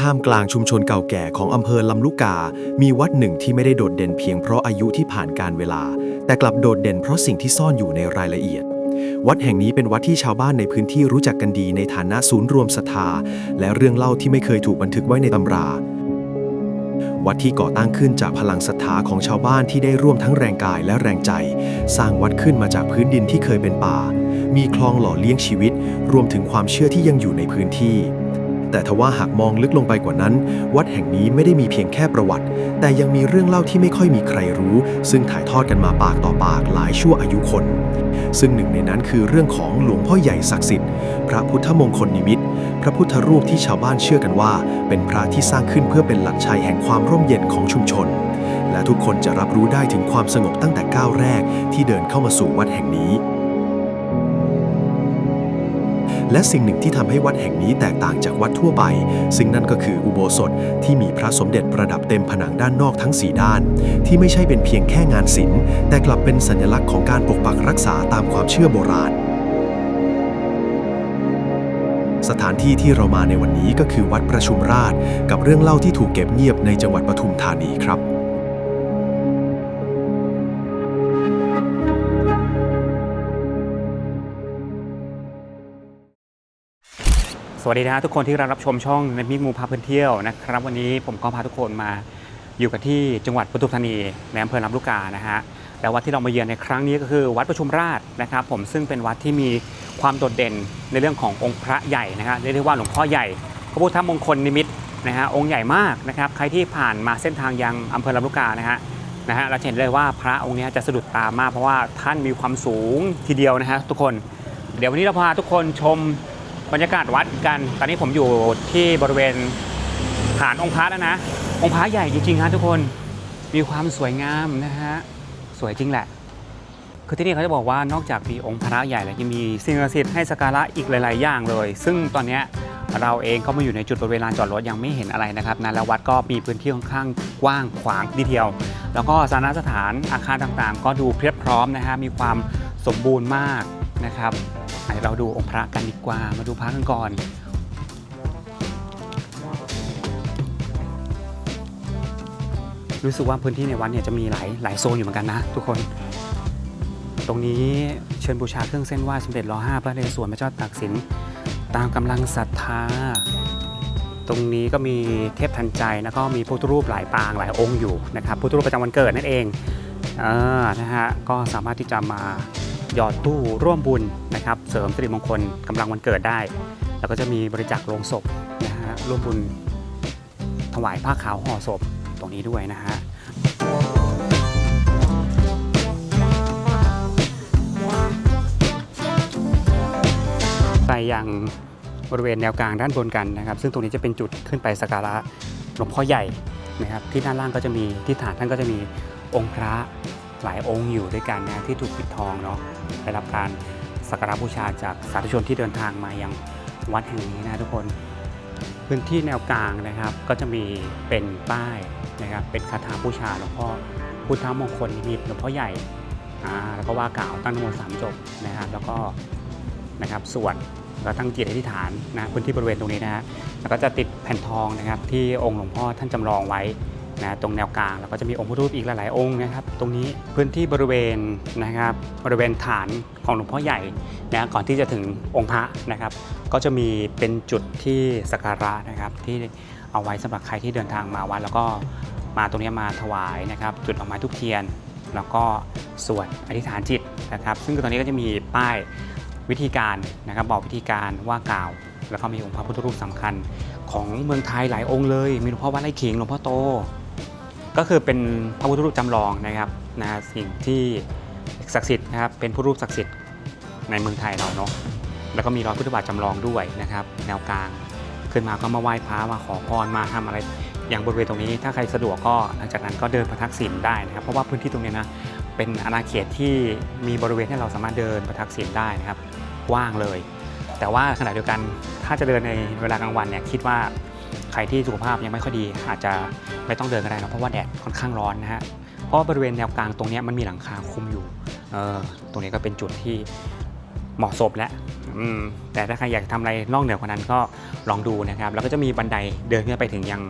ท่ามกลางชุมชนเก่าแก่ของอำเภอลำลูกกา มีวัดหนึ่งที่ไม่ได้โดดเด่นเพียงเพราะอายุที่ผ่านการเวลา แต่กลับโดดเด่นเพราะสิ่งที่ซ่อนอยู่ในรายละเอียด วัดแห่งนี้เป็นวัดที่ชาวบ้านในพื้นที่รู้จักกันดีในฐานะศูนย์รวมศรัทธา และเรื่องเล่าที่ไม่เคยถูกบันทึกไว้ในตำรา วัดที่ก่อตั้งขึ้นจากพลังศรัทธาของชาวบ้านที่ได้ร่วมทั้งแรงกายและแรงใจ สร้างวัดขึ้นมาจากพื้นดินที่เคยเป็นป่า มีคลองหล่อเลี้ยงชีวิต รวมถึงความเชื่อที่ยังอยู่ในพื้นที่ แต่ทว่าหากมองลึกลงไปกว่านั้น วัดแห่งนี้ไม่ได้มีเพียงแค่ประวัติ แต่ยังมีเรื่องเล่าที่ไม่ค่อยมีใครรู้ ซึ่งถ่ายทอดกันมาปากต่อปากหลายชั่วอายุคน ซึ่งหนึ่งในนั้นคือเรื่องของหลวงพ่อใหญ่ศักดิ์สิทธิ์ พระพุทธมงคลนิมิตร พระพุทธรูปที่ชาวบ้านเชื่อกันว่า เป็นพระที่สร้างขึ้นเพื่อเป็นหลักชัยแห่งความร่มเย็นของชุมชน และทุกคนจะรับรู้ได้ถึงความสงบตั้งแต่ก้าวแรกที่เดินเข้ามาสู่วัดแห่งนี้ และสิ่งหนึ่งที่ทำให้วัดแห่งนี้แตกต่างจากวัดทั่วไป ซึ่งนั่นก็คืออุโบสถที่มีพระสมเด็จประดับเต็มผนังด้านนอกทั้ง 4 ด้าน ที่ไม่ใช่เป็นเพียงแค่งานศิลป์ แต่กลับเป็นสัญลักษณ์ของการปกปักรักษาตามความเชื่อโบราณสถานที่ที่เรามาในวันนี้ก็คือวัดประชุมราชกับเรื่องเล่าที่ถูกเก็บเงียบในจังหวัดปทุมธานีครับ สวัสดีนะทุกคนที่รับชมช่องในมิกมูพาเพื่อนเที่ยวนะครับวันนี้ผมก็พาทุกคนมาอยู่กันที่จังหวัดปทุมธานีในอำเภอลำลูกกานะฮะแล้ววัดที่เรามาเยือนในครั้งนี้ก็คือ วัดประชุมราชนะครับ ผมซึ่งเป็นวัดที่มีความโดดเด่นในเรื่องขององค์พระใหญ่นะฮะเรียกได้ว่าหลวงพ่อใหญ่พระพุทธมงคลนิมิตรนะฮะองค์ใหญ่มากนะครับใครที่ผ่านมาเส้นทางยังอำเภอลำลูกกานะฮะนะฮะเราจะเห็นเลยว่าพระองค์นี้จะสะดุดตามากเพราะว่าท่านมีความสูงทีเดียวนะฮะทุกคน เดี๋ยววันนี้เราพาทุกคนชม บรรยากาศวัดกัน ตอนนี้ผมอยู่ที่บริเวณฐานองค์พระแล้วนะ องค์พระใหญ่จริงๆฮะทุกคน มีความสวยงามนะฮะ สวยจริงแหละ คือที่นี่เขาจะบอกว่านอกจากมีองค์พระใหญ่แล้วยังมีสิ่งศักดิ์สิทธิ์ให้สักการะอีกหลาย ๆ อย่างเลย ซึ่งตอนนี้เราเองก็มาอยู่ในจุดบริเวณลานจอดรถยังไม่เห็นอะไรนะครับนะแล้ววัดก็มีพื้นที่ค่อนข้างกว้างขวางทีเดียว แล้วก็สถานสถานอาคารต่างๆ ก็ดูเพียบพร้อมนะฮะ มีความสมบูรณ์มากนะครับ เดี๋ยวเราดูองค์พระกันดีกว่า มาดูพระกันก่อน รู้สึกว่าพื้นที่ในวัดเนี่ยจะมีหลายหลายโซนอยู่เหมือนกันนะ ทุกคน ตรงนี้เชิญบูชาเครื่องเส้นไหว้สมเด็จร5พระนเรศวรพระเจ้าตากสิน ตามกำลังศรัทธา ตรงนี้ก็มีเทพทันใจแล้วก็มีพุทธรูปหลายปางหลายองค์อยู่นะครับพุทธรูปประจำวันเกิดนั่นเองเออนะฮะก็สามารถที่จะมา หยอดตู้ร่วมบุญนะครับ เสริมสิริมงคลกำลังวันเกิดได้ แล้วก็จะมีบริจาคโลงศพนะฮะร่วมบุญถวายผ้าขาวห่อศพตรงนี้ด้วยนะฮะไปยังบริเวณแนวกลางด้านบนกันนะครับ ซึ่งตรงนี้จะเป็นจุดขึ้นไปสักการะหลวงพ่อใหญ่นะครับที่ด้านล่างก็จะมีที่ฐานท่านก็จะมีองค์พระหลายองค์อยู่ด้วยกันนะที่ถูกปิดทองเนาะ ได้รับการสักการะบูชาจากสาธุชนที่เดินทางมายังวัดแห่งนี้นะทุกคน พื้นที่แนวกลางนะครับก็จะมีเป็นป้ายนะครับเป็นคาถาบูชาหลวงพ่อพุทธมงคลนิมิตหลวงพ่อใหญ่อ่าแล้วก็ว่ากล่าวตั้งนโมสามจบนะครับ แล้วก็นะครับสวดแล้วตั้งจิตอธิษฐานนะพื้นที่บริเวณตรงนี้นะฮะแล้วก็จะติดแผ่นทองนะครับที่องค์หลวงพ่อท่านจำลองไว้ นะตรงแนวกลางแล้วก็จะมีองค์พุทธรูปอีกหลาย ๆ องค์นะครับ ตรงนี้พื้นที่บริเวณนะครับบริเวณฐานของหลวงพ่อใหญ่นะก่อนที่จะถึงองค์พระนะครับ ก็จะมีเป็นจุดที่สักการะนะครับที่เอาไว้สำหรับใครที่เดินทางมาวัดแล้วก็มาตรงนี้มาถวายนะครับ จุดดอกไม้ทุกเทียน แล้วก็สวดอธิษฐานจิตนะครับ ซึ่งตอนนี้ก็จะมีป้ายวิธีการนะครับบอกวิธีการว่ากล่าว แล้วก็มีองค์พระพุทธรูปสำคัญของเมืองไทยหลายองค์เลย มีหลวงพ่อวัดไร่ขิง หลวงพ่อโต ก็คือเป็นพระพุทธรูปจำลองนะครับนะสิ่งที่ศักดิ์สิทธิ์นะครับเป็นพุทธรูปศักดิ์สิทธิ์ในเมืองไทยเราเนาะแล้วก็มีรอยพุทธบาทจำลองด้วยนะครับแนวกลางขึ้นมาก็มาไหว้พระมาขอพรมาทำอะไร อย่างบริเวณตรงนี้ถ้าใครสะดวกก็หลังจากนั้นก็เดินประทักษิณได้นะครับ เพราะว่าพื้นที่ตรงนี้นะเป็นอาณาเขตที่มีบริเวณให้เราสามารถเดินประทักษิณได้นะครับกว้างเลย แต่ว่าขณะเดียวกันถ้าจะเดินในเวลากลางวันเนี่ยคิดว่า ใครที่สุขภาพยังไม่ค่อยดี อาจจะไม่ต้องเดินก็ได้นะเพราะว่าแดดค่อนข้างร้อนนะฮะเพราะบริเวณแนวกลางตรงนี้มันมีหลังคาคุมอยู่เออตรงนี้ก็เป็นจุดที่เหมาะสมและอืมแต่ถ้าใครอยากทำอะไรนอกเหนือกว่านั้นก็ลองดูนะครับ แล้วก็จะมีบันไดเดินขึ้นไปถึงยัง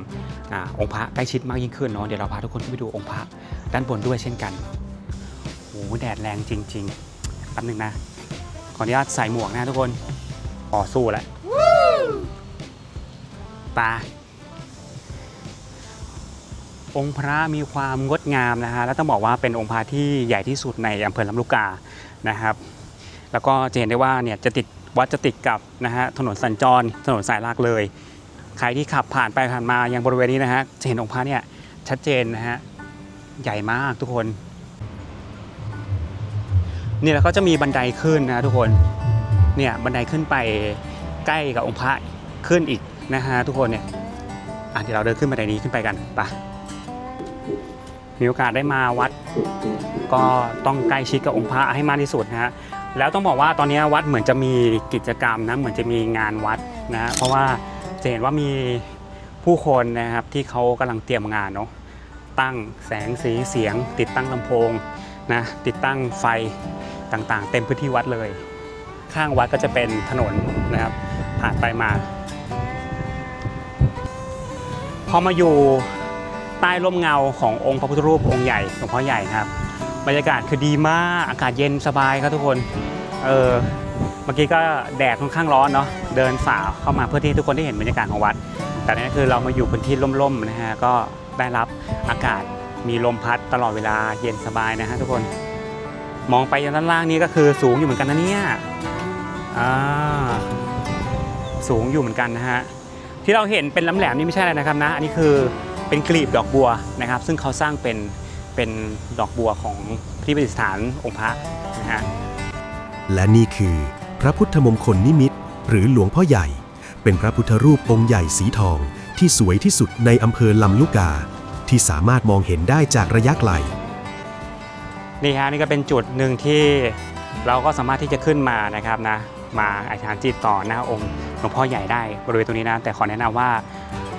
อองค์พระใกล้ชิดมากยิ่งขึ้นเนาะเดี๋ยวเราพาทุกคนขึ้นไปดูองค์พระด้านบนด้วยเช่นกันโอ้โหแดดแรงจริงๆแป๊บนึงนะขออนุญาตใส่หมวกนะทุกคนอ๋อสู้แล้ว ไปาองค์พระมีความงดงามนะฮะแล้วต้องบอกว่าเป็นองค์พระที่ใหญ่ที่สุดในอำเภอลำลูกกานะครับ แล้วก็จะเห็นได้ว่าเนี่ยจะติดวัดจะติดกับนะฮะถนนสัญจรถนนสายหลักเลย ใครที่ขับผ่านไปผ่านมายังบริเวณนี้นะฮะจะเห็นองค์พระเนี่ยชัดเจนนะฮะใหญ่มากทุกคนนี่แล้วก็จะมีบันไดขึ้นนะทุกคนเนี่ยบันไดขึ้นไปใกล้กับองค์พระขึ้นอีก นะฮะทุกคนเนี่ยอะเดี๋ยวเราเดินขึ้นบันไดนี้ขึ้นไปกันไปมีโอกาสได้มาวัด ก็ต้องใกล้ชิดกับองค์พระให้มากที่สุดนะฮะแล้วต้องบอกว่าตอนนี้วัดเหมือนจะมีกิจกรรมนะเหมือนจะมีงานวัดนะเพราะว่าจะเห็นว่ามีผู้คนนะครับที่เขากำลังเตรียมงานเนาะตั้งแสงสีเสียง ติดตั้งลำโพงนะติดตั้งไฟต่างๆ เต็มพื้นที่วัดเลย ข้างวัดก็จะเป็นถนนนะครับผ่านไปมา พอมาอยู่ใต้ร่มเงาขององค์พระพุทธรูปองค์ใหญ่หลวงพ่อใหญ่ครับ บรรยากาศคือดีมากอากาศเย็นสบายครับทุกคนเออเมื่อกี้ก็แดดค่อนข้างร้อนเนาะเดินฝ่าเข้ามาเพื่อที่ทุกคนได้เห็นบรรยากาศของวัด แต่นี่คือเรามาอยู่พื้นที่ร่มๆนะฮะก็ได้รับอากาศมีลมพัดตลอดเวลาเย็นสบายนะฮะทุกคนมองไปยังด้านล่างนี้ก็คือสูงอยู่เหมือนกันนะเนี่ยอ่าสูงอยู่เหมือนกันนะฮะ ที่เราเห็นเป็นแหลมๆนี่ไม่ใช่อะไรนะครับนะ อันนี้คือเป็นกลีบดอกบัวนะครับ ซึ่งเขาสร้างเป็นเป็นดอกบัวของที่ประดิษฐานองค์พระนะฮะและนี่คือพระพุทธมงคลนิมิตร หรือหลวงพ่อใหญ่ เป็นพระพุทธรูปองค์ใหญ่สีทอง ที่สวยที่สุดในอำเภอลำลูกกา ที่สามารถมองเห็นได้จากระยะไกล นี่ฮะนี่ก็เป็นจุดหนึ่งที่เราก็สามารถที่จะขึ้นมานะครับนะมาอธิษฐานจิตต่อหน้าองค์ หลวงพ่อใหญ่ได้บริเวณตรงนี้นะ แต่ขอแนะนำว่า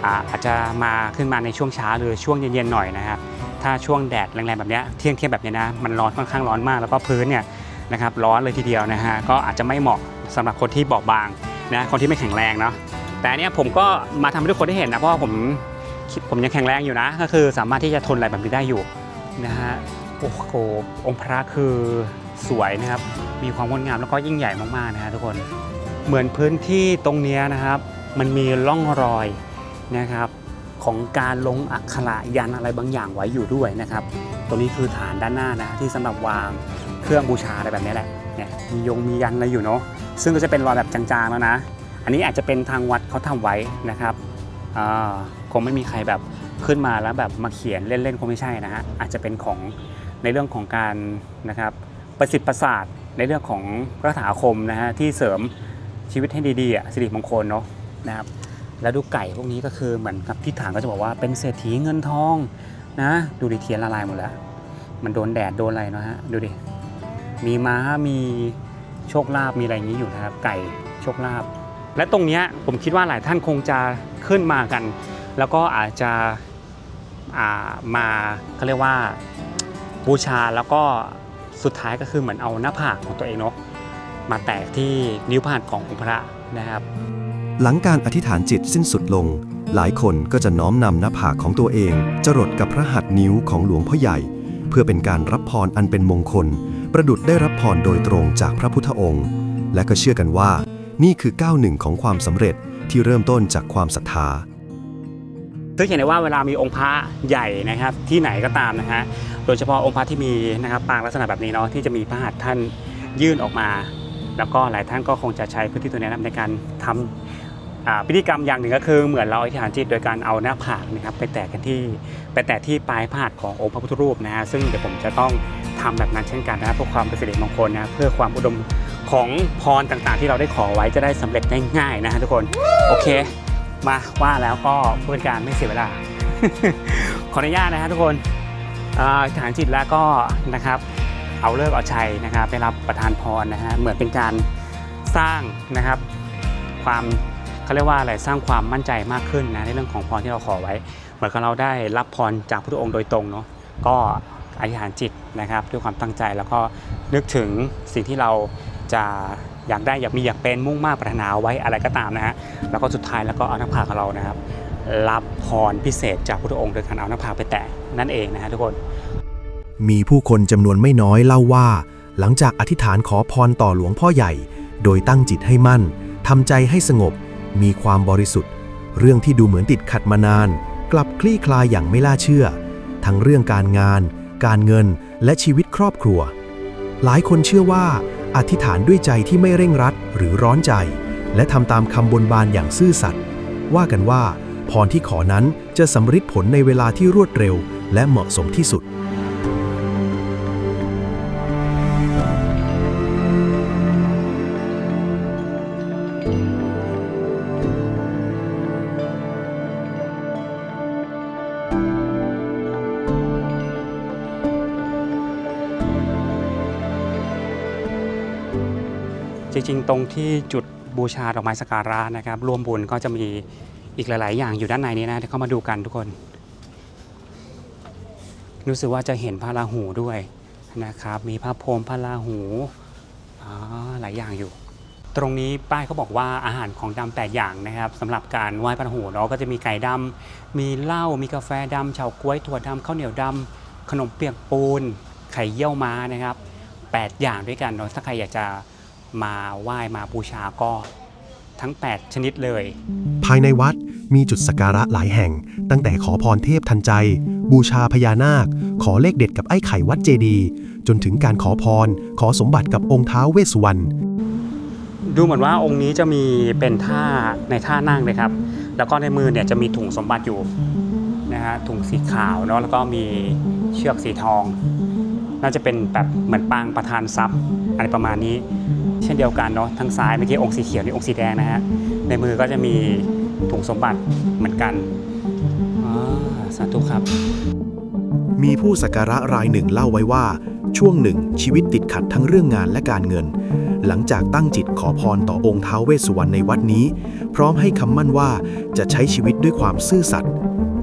อ่าอาจจะมาขึ้นมาในช่วงเช้าหรือช่วงเย็นๆหน่อยนะครับถ้าช่วงแดดแรงๆแบบนี้เที่ยงเที่ยงแบบนี้นะมันร้อนค่อนข้างร้อนมาก แล้วก็พื้นเนี่ยนะครับร้อนเลยทีเดียวนะฮะก็อาจจะไม่เหมาะสำหรับคนที่บอบบางนะคนที่ไม่แข็งแรงเนาะแต่อันเนี้ยผมก็มาทำให้ทุกคนได้เห็นนะเพราะว่าผมผมยังแข็งแรงอยู่นะ ก็คือสามารถที่จะทนอะไรแบบนี้ได้อยู่นะฮะโอ้โหองค์พระคือสวยนะครับมีความงดงามแล้วก็ยิ่งใหญ่มากๆนะฮะทุกคน เหมือนพื้นที่ตรงนี้นะครับ มันมีร่องรอยนะครับ ของการลงอักขระยันอะไรบางอย่างไว้อยู่ด้วยนะครับ ตรงนี้คือฐานด้านหน้านะที่สำหรับวางเครื่องบูชาอะไรแบบนี้แหละเนี่ยมียงมียันอะไรอยู่เนาะซึ่งก็จะเป็นรอยแบบจางๆแล้วนะ อันนี้อาจจะเป็นทางวัดเขาทำไว้นะครับคงไม่มีใครแบบขึ้นมาแล้วแบบมาเขียนเล่นๆคงไม่ใช่นะฮะอาจจะเป็นของในเรื่องของการนะครับประสิทธิ์ประสาทในเรื่องของพระถาอาคมนะฮะที่เสริม ชีวิตให้ดีๆอะสิริมงคลเนาะนะครับแล้วดูไก่พวกนี้ก็คือเหมือนกับที่ฐานก็จะบอกว่าเป็นเศรษฐีเงินทองนะ ดูดิเทียนละลายหมดแล้ว มันโดนแดดโดนอะไรเนาะฮะดูดิมีม้ามีโชคลาภมีอะไรอย่างนี้อยู่นะครับ ไก่โชคลาภและตรงเนี้ยผมคิดว่าหลายท่านคงจะขึ้นมากัน แล้วก็อาจจะามาเขาเรียกว่าบูชาแล้วก็สุดท้ายก็คือเหมือนเอาหน้าผากของตัวเองเนาะ มาแตกที่นิ้วพาดขององค์พระนะครับ หลังการอธิษฐานจิตสิ้นสุดลง หลายคนก็จะน้อมนำหน้าผากของตัวเอง จรดกับพระหัตถ์นิ้วของหลวงพ่อใหญ่ เพื่อเป็นการรับพรอันเป็นมงคล ประดุดได้รับพรโดยตรงจากพระพุทธองค์ และก็เชื่อกันว่า นี่คือก้าวหนึ่งของความสำเร็จที่เริ่มต้นจากความศรัทธาซึ่งเห็นได้ว่าเวลามีองค์พระใหญ่นะครับที่ไหนก็ตามนะฮะโดยเฉพาะองค์พระที่มีนะครับปางลักษณะแบบนี้เนาะที่จะมีพระหัตถ์ท่านยื่นออกมา แล้วก็หลายท่านก็คงจะใช้พื้นที่ตัวนี้นในการทำอ่าพิธีกรรมอย่างหนึ่งก็คือเหมือนเราอธิษฐานจิตโดยการเอาหน้าผากนะครับไปแตะกันที่ไปแตะที่ปลายพระหัตถ์ขององค์พระพุทธรูปนะฮะซึ่งเดี๋ยวผมจะต้องทำแบบนั้นเช่นกันนะครับเพื่อความเป็นสิริมงคลนะเพื่อความอุดมของพรต่างๆ ที่เราได้ขอไว้จะได้สำเร็จได้ง่ายนะฮะทุกคนโอเค มาว่าแล้วก็เพื่อการไม่เสียเวลา ขออนุญาตนะฮะทุกคนอ่าฐานจิตแล้วก็นะครับ เอาเลิกเอาชัยนะครับไปรับประทานพรนะฮะเหมือนเป็นการสร้างนะครับความเขาเรียกว่าอะไรสร้างความมั่นใจมากขึ้นนะในเรื่องของพรที่เราขอไว้ เหมือนกับเราได้รับพรจากพระองค์โดยตรงเนาะก็อธิษฐานจิตนะครับด้วยความตั้งใจแล้วก็นึกถึงสิ่งที่เราจะอยากได้อยากมีอยากเป็นมุ่งมากปรารถนาไว้อะไรก็ตามนะฮะแล้วก็สุดท้ายแล้วก็เอาหน้าผากของเรานะครับ รับพรพิเศษจากพระองค์โดยการเอาหน้าผากไปแตะนั่นเองนะฮะทุกคน มีผู้คนจำนวนไม่น้อยเล่าว่า หลังจากอธิษฐานขอพรต่อหลวงพ่อใหญ่ โดยตั้งจิตให้มั่นทำใจให้สงบ มีความบริสุทธิ์ เรื่องที่ดูเหมือนติดขัดมานาน กลับคลี่คลายอย่างไม่ล่าเชื่อ ทั้งเรื่องการงาน การเงินและชีวิตครอบครัว หลายคนเชื่อว่า อธิษฐานด้วยใจที่ไม่เร่งรัดหรือร้อนใจ และทำตามคำบนบานอย่างซื่อสัตย์ว่ากันว่าพรที่ขอนั้นจะสำฤทธิ์ผลในเวลาที่รวดเร็ว และเหมาะสมที่สุด ริงๆ ตรงที่จุดบูชาดอกไม้สักการะนะครับรวมบุญก็จะมีอีกหลาย ๆ อย่างอยู่ด้านในนี้นะเดี๋ยวเข้ามาดูกันทุกคน รู้สึกว่าจะเห็นพระราหูด้วยนะครับ มีพระพรหมพระราหูอ๋อหลายอย่างอยู่ ตรงนี้ป้ายเขาบอกว่าอาหารของดำแปดอย่างนะครับสำหรับการไหว้พระหูเนาะก็จะมีไก่ดำมีเหล้ามีกาแฟดำเฉาก๊วยถั่วดำข้าวเหนียวดำขนมเปียกปูน ไข่เยี่ยวม้านะครับแปดอย่างด้วยกันเนาะถ้าใครอยากจะ มาไหว้มาบูชาก็ทั้ง 8 ชนิดเลย ภายในวัดมีจุดสักการะหลายแห่ง ตั้งแต่ขอพรเทพทันใจ บูชาพญานาค ขอเลขเด็ดกับไอ้ไข่วัดเจดีย์จนถึงการขอพร ขอสมบัติกับองค์ท้าวเวสสุวรรณดูเหมือนว่าองค์นี้จะมีเป็นท่าในท่านั่งเลยครับ แล้วก็ในมือเนี่ยจะมีถุงสมบัติอยู่นะฮะถุงสีขาวเนาะแล้วก็มีเชือกสีทอง น่าจะเป็นแบบเหมือนปางประธานทรัพย์อะไรประมาณนี้ เช่นเดียวกันเนาะทางซ้ายเมื่อกี้องค์สีเขียวนี่องค์สีแดงนะฮะในมือก็จะมีถุงสมบัติเหมือนกันอ่าสาธุครับ มีผู้สักการะรายหนึ่งเล่าไว้ว่า ช่วงหนึ่งชีวิตติดขัดทั้งเรื่องงานและการเงิน หลังจากตั้งจิตขอพรต่อองค์ท้าวเวสสุวรรณในวัดนี้ พร้อมให้คำมั่นว่าจะใช้ชีวิตด้วยความซื่อสัตย์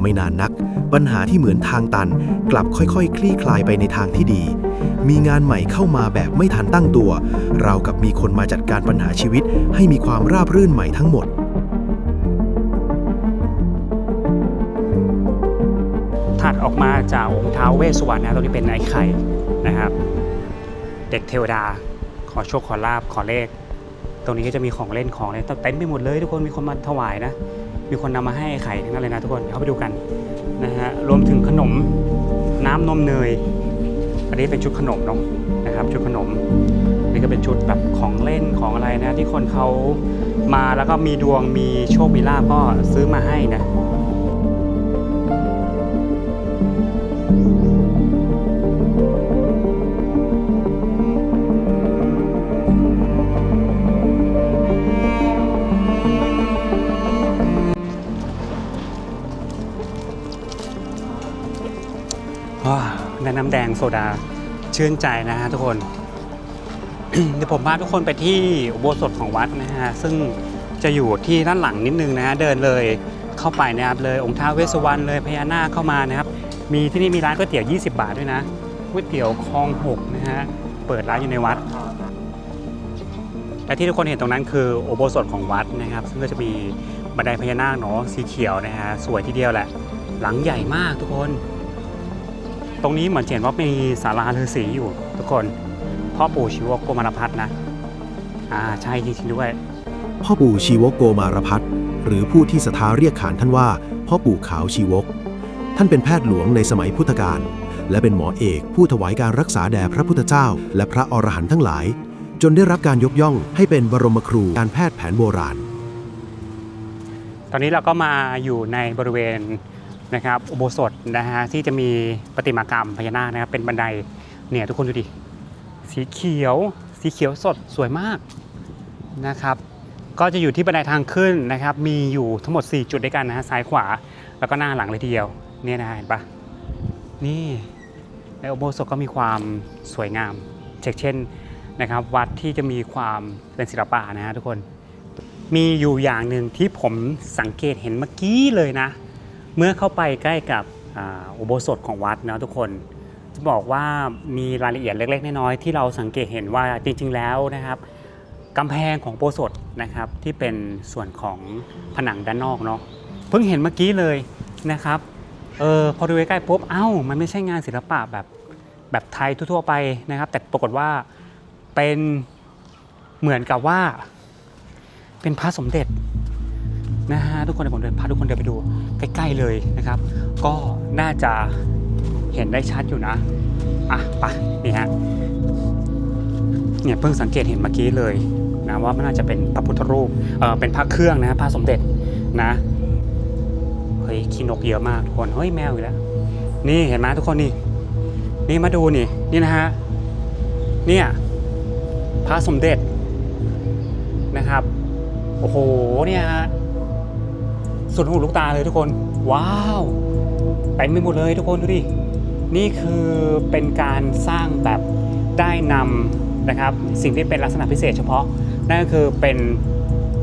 ไม่นานนัก ปัญหาที่เหมือนทางตัน กลับค่อยๆ คลี่คลายไปในทางที่ดี มีงานใหม่เข้ามาแบบไม่ทันตั้งตัว เรากับมีคนมาจัดการปัญหาชีวิต ให้มีความราบรื่นใหม่ทั้งหมดถัดออกมาจากองค์ท้าวเวสสุวรรณนะตรงนี้เป็นไอ้ไข่นะครับ เด็กเทวดา ขอโชคขอลาบขอเลข ตรงนี้ก็จะมีของเล่นของอะไรเต็มไปหมดเลย ทุกคนมีคนมาถวายนะ มีคนนำมาให้ไอ้ไข่ทั้งนั้นเลยนะทุกคนเข้าไปดูกัน นะฮะรวมถึงขนมน้ำนมเนย อันนี้เป็นชุดขนมเนาะนะครับ ชุดขนมนี่ก็เป็นชุดแบบของเล่นของอะไรนะที่คนเขามาแล้วก็มีดวงมีโชคมีลาบก็ซื้อมาให้นะำแดงโซดาชื่นใจนะฮะทุกคน เดี๋ยวผมพาทุกคนไปที่อุโบสถของวัดนะฮะ ซึ่งจะอยู่ที่ด้านหลังนิดนึงนะฮะ เดินเลยเข้าไปนะครับเลยองค์ท้าเวสวรรณเลยพญานาคเข้ามานะครับ มีที่นี่มีร้านก๋วยเตี๋ยว 20 บาทด้วยนะก๋วยเตี๋ยวคลองหกนะฮะ เปิดร้านอยู่ในวัด และที่ทุกคนเห็นตรงนั้นคืออุโบสถของวัดนะครับ ซึ่งก็จะมีบันไดพญานาคเนาะสีเขียวนะฮะ สวยทีเดียวแหละ หลังใหญ่มากทุกคน ตรงนี้เหมือนจะเห็นว่ามีศาลาฤาษีอยู่ทุกคน พ่อปู่ชิวกโกมารพัฒน์นะ อ่าใช่จริงๆด้วย พ่อปู่ชีวกโกมารพัฒน์หรือผู้ที่ศรัทธาเรียกขานท่านว่า พ่อปู่ขาวชีวก ท่านเป็นแพทย์หลวงในสมัยพุทธกาลและเป็นหมอเอกผู้ถวายการรักษาแด่พระพุทธเจ้า และพระอรหันต์ทั้งหลาย จนได้รับการยกย่องให้เป็นบรมครูการแพทย์แผนโบราณ ตอนนี้เราก็มาอยู่ในบริเวณ นะครับอุโบสถนะฮะที่จะมีประติมากรรมพญานาคนะครับเป็นบันไดเนี่ยทุกคนดูดิสีเขียว สีเขียวสดสวยมากนะครับ ก็จะอยู่ที่บันไดทางขึ้นนะครับ มีอยู่ทั้งหมด 4 จุดด้วยกันนะฮะซ้ายขวาแล้วก็หน้าหลังเลยทีเดียวเนี่ยนะเห็นปะนี่ในอุโบสถก็มีความสวยงามเช่นเช่นนะครับ วัดที่จะมีความเป็นศิลปะนะฮะทุกคน มีอยู่อย่างหนึ่งที่ผมสังเกตเห็นเมื่อกี้เลยนะ เมื่อเข้าไปใกล้กับอุโบสถของวัดนะทุกคนจะบอกว่ามีรายละเอียดเล็ก ๆ น้อยๆที่เราสังเกตเห็นว่าจริง ๆ แล้วนะครับกำแพงของโบสถนะครับที่เป็นส่วนของผนังด้านนอกเนาะเพิ่งเห็นเมื่อกี้เลยนะครับเออพอดูใกล้ๆปุ๊บเอ้ามันไม่ใช่งานศิลปะแบบแบบไทยทั่วๆไปนะครับ แต่ปรากฏว่าเป็นเหมือนกับว่าเป็นพระสมเด็จ นะฮะทุกคนเดี๋ยวผมเดินพาทุกคนเดินไปดูใกล้ๆเลยนะครับ ก็น่าจะเห็นได้ชัดอยู่นะอะไปนี่ฮะเนี่ยเพิ่งสังเกตเห็นเมื่อกี้เลยนะว่ามันน่าจะเป็นพระพุทธรูปเออเป็นพระเครื่องนะพระสมเด็จนะเฮ้ยขี้นกเยอะมากทุกคนเฮ้ยแมวอีกแล้วนี่เห็นไหมทุกคนนี่ นี่มาดูนี่นี่นะฮะเนี่ยพระสมเด็จนะครับ โอ้โหเนี่ยฮะ สุดหูลูกตาเลยทุกคน ว้าวเต็มไปหมดเลยทุกคนดูดิ นี่คือเป็นการสร้างแบบได้นำนะครับ สิ่งที่เป็นลักษณะพิเศษเฉพาะ นั่นก็คือเป็น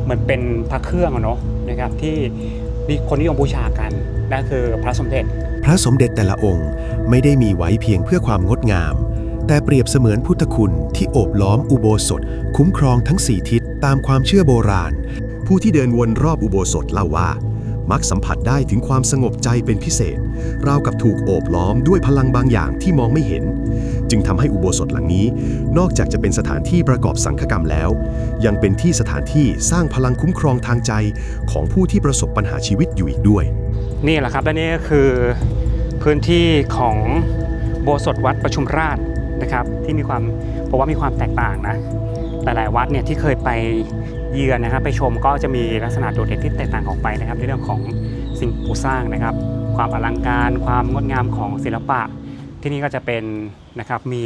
เหมือนเป็นพระเครื่องอะเนาะนะครับที่นี่คนนิยมบูชากันนั่นคือพระสมเด็จ พระสมเด็จแต่ละองค์ไม่ได้มีไว้เพียงเพื่อความงดงาม แต่เปรียบเสมือนพุทธคุณที่โอบล้อมอุโบสถ คุ้มครองทั้งสี่ทิศตามความเชื่อโบราณ ผู้ที่เดินวนรอบอุโบสถเล่าว่า มักสัมผัสได้ถึงความสงบใจเป็นพิเศษ ราวกับถูกโอบล้อมด้วยพลังบางอย่างที่มองไม่เห็น จึงทำให้อุโบสถหลังนี้ นอกจากจะเป็นสถานที่ประกอบสังฆกรรมแล้ว ยังเป็นที่สถานที่สร้างพลังคุ้มครองทางใจของผู้ที่ประสบปัญหาชีวิตอยู่อีกด้วย นี่แหละครับและนี่ก็คือพื้นที่ของโบสถวัดประชุมราชนะครับ ที่มีความเพราะว่ามีความแตกต่างนะ หลายๆวัดเนี่ยที่เคยไปเยือนนะครับไปชมก็จะมีลักษณะโดดเด่นที่แตกต่างออกไปนะครับ ในเรื่องของสิ่งปลูกสร้างนะครับ ความอลังการ ความงดงามของศิลปะ ที่นี่ก็จะเป็นนะครับมี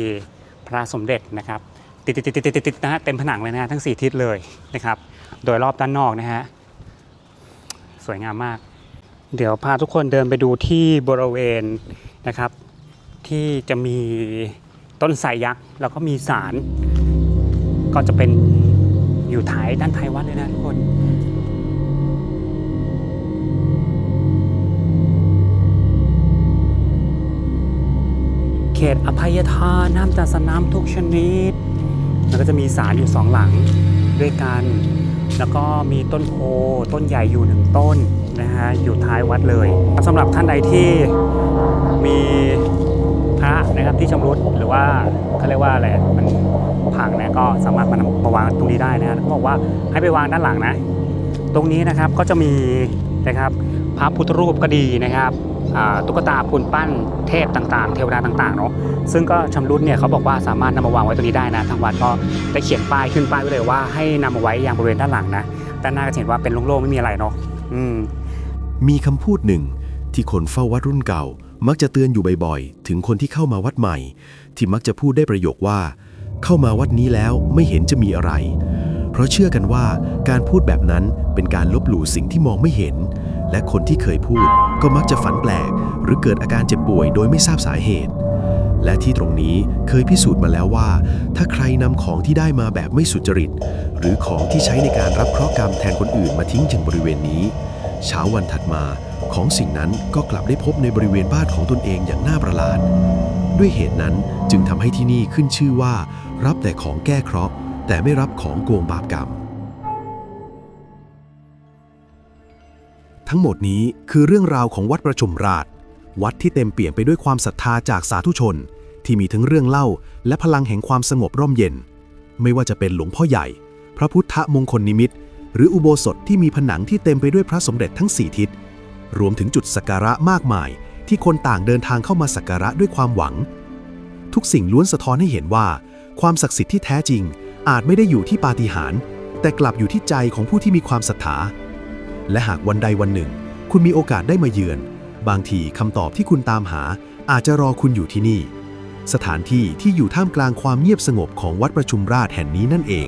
พระสมเด็จนะครับติดติดติดติดติดนะฮะเต็มผนังเลยนะฮะทั้ง 4 ทิศเลยนะครับ โดยรอบด้านนอกนะฮะสวยงามมาก เดี๋ยวพาทุกคนเดินไปดูที่บริเวณนะครับ ที่จะมีต้นไทรยักษ์แล้วก็มีศาล ก็จะเป็นอยู่ท้ายด้านท้ายวัดเลยนะทุกคนเขตอภัยทานน้ำจัดสน้ำทุกชนิด แล้วก็จะมีศาลอยู่สองหลังด้วยกัน แล้วก็มีต้นโพต้นใหญ่อยู่หนึ่งต้นนะฮะอยู่ท้ายวัดเลยสำหรับท่านใดที่มีพระนะครับที่ชำรุดหรือว่าเขาเรียกว่าอะไรมัน งนี่ยก็สามารถมานำมาวางตรงนี้ได้นะเขาบอกว่าให้ไปวางด้านหลังนะ ตรงนี้นะครับก็จะมีนะครับพระพุทธรูปก็ดีนะครับตุ๊กตาปูนปั้นเทพต่างๆ เทวดาต่างๆเนาะซึ่งก็ชำรุดเนี่ยเขาบอกว่าสามารถนำมาวางไว้ตรงนี้ได้นะทางวัดก็ได้เขียนป้ายขึ้นป้ายไว้เลยว่าให้นำมาไว้อย่างบริเวณด้านหลังนะด้านหน้าก็เห็นว่าเป็นโล่งๆไม่มีอะไรเนาะอืมมีคำพูดหนึ่งที่คนเฝ้าวัดรุ่นเก่า มักจะเตือนอยู่บ่อยๆ ถึงคนที่เข้ามาวัดใหม่ ที่มักจะพูดได้ประโยคว่า เข้ามาวัดนี้แล้วไม่เห็นจะมีอะไร เพราะเชื่อกันว่าการพูดแบบนั้นเป็นการลบหลู่สิ่งที่มองไม่เห็น และคนที่เคยพูดก็มักจะฝันแปลก หรือเกิดอาการเจ็บป่วยโดยไม่ทราบสาเหตุ และที่ตรงนี้เคยพิสูจน์มาแล้วว่า ถ้าใครนำของที่ได้มาแบบไม่สุจริต หรือของที่ใช้ในการรับเคราะห์กรรมแทนคนอื่นมาทิ้งยังบริเวณนี้ เช้าวันถัดมา ของสิ่งนั้นก็กลับได้พบในบริเวณบ้านของตนเองอย่างน่าประหลาด ด้วยเหตุนั้นจึงทำให้ที่นี่ขึ้นชื่อว่า รับแต่ของแก้เคราะห์แต่ไม่รับของโกงบาปกรรม ทั้งหมดนี้คือเรื่องราวของวัดประชุมราช วัดที่เต็มเปี่ยมไปด้วยความศรัทธาจากสาธุชน ที่มีทั้งเรื่องเล่า และพลังแห่งความสงบร่มเย็น ไม่ว่าจะเป็นหลวงพ่อใหญ่ พระพุทธมงคลนิมิตหรืออุโบสถที่มีผนังที่เต็มไปด้วยพระสมเด็จทั้งสี่ทิศ รวมถึงจุดสักการะมากมาย ที่คนต่างเดินทางเข้ามาสักการะด้วยความหวัง ทุกสิ่งล้วนสะท้อนให้เห็นว่า ความศักดิ์สิทธิ์ที่แท้จริง อาจไม่ได้อยู่ที่ปาฏิหาริย์แต่กลับอยู่ที่ใจของผู้ที่มีความศรัทธาและหากวันใดวันหนึ่ง คุณมีโอกาสได้มาเยือน บางทีคำตอบที่คุณตามหา อาจจะรอคุณอยู่ที่นี่ สถานที่ที่อยู่ท่ามกลางความเงียบสงบของวัดประชุมราชแห่งนี้นั่นเอง